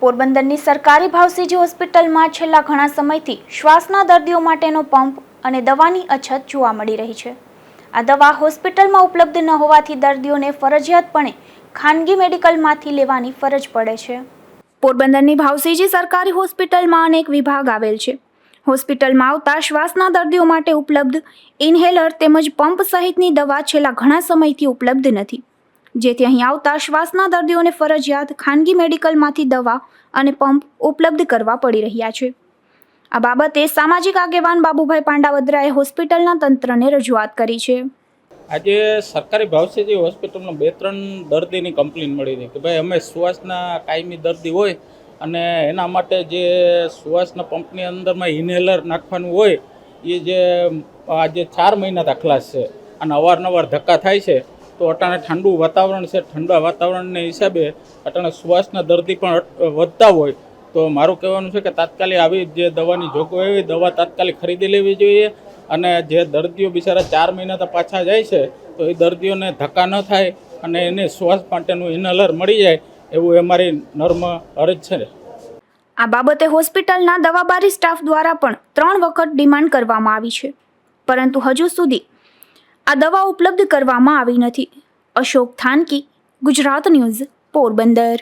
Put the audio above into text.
પોરબંદરની સરકારી ભાવસીજી હોસ્પિટલમાં છેલ્લા ઘણા સમયથી શ્વાસના દર્દીઓ માટેનો પંપ અને દવાની અછત જોવા મળી રહી છે. આ દવા હોસ્પિટલમાં ઉપલબ્ધ ન હોવાથી દર્દીઓને ફરજિયાતપણે ખાનગી મેડિકલમાંથી લેવાની ફરજ પડે છે. પોરબંદરની ભાવસીજી સરકારી હોસ્પિટલમાં અનેક વિભાગ આવેલ છે. હોસ્પિટલમાં આવતા શ્વાસના દર્દીઓ માટે ઉપલબ્ધ ઇન્હેલર તેમજ પંપ સહિતની દવા છેલ્લા ઘણા સમયથી ઉપલબ્ધ નથી. જેથી અહીં આવતા શ્વાસના દર્દીઓને ફરજિયાત ખાનગી મેડિકલમાંથી દવા અને પંપ ઉપલબ્ધ કરવા પડી રહ્યા છે. આ બાબતે સામાજિક આગેવાન બાબુભાઈ પાંડાવદરાએ હોસ્પિટલના તંત્રને રજૂઆત કરી છે. આજે સરકારી ભાવસેજી હોસ્પિટલમાં બે ત્રણ દર્દીની કમ્પ્લેન મળી હતી કે ભાઈ અમે શ્વાસના કાયમી દર્દી હોય અને એના માટે જે શ્વાસના પંપની અંદરમાં ઇન્હેલર નાખવાનું હોય, એ જે આજે ચાર મહિના દાખલા છે અને અવારનવાર ધક્કા થાય છે તો અટાણે ઠંડુ વાતાવરણ છે. ઠંડા વાતાવરણને હિસાબે અટાણે શ્વાસના દર્દી પણ વધતા હોય. તો મારું કહેવાનું છે કે તાત્કાલિક આવી જે દવાની જોગવાઈ હોય, દવા તાત્કાલિક ખરીદી લેવી જોઈએ અને જે દર્દીઓ બિચારા ચાર મહિના તો પાછા જાય છે, તો એ દર્દીઓને ધક્કા ન થાય અને એને શ્વાસ માટેનું ઇનહલર મળી જાય એવું એ મારી નર્મ અરજ છે આ બાબતે હોસ્પિટલના દવાબારી સ્ટાફ દ્વારા પણ ત્રણ વખત ડિમાન્ડ કરવામાં આવી છે. પરંતુ હજુ સુધી આ દવા ઉપલબ્ધ કરવામાં આવી નથી. અશોક થાનકી ગુજરાત ન્યૂઝ પોરબંદર.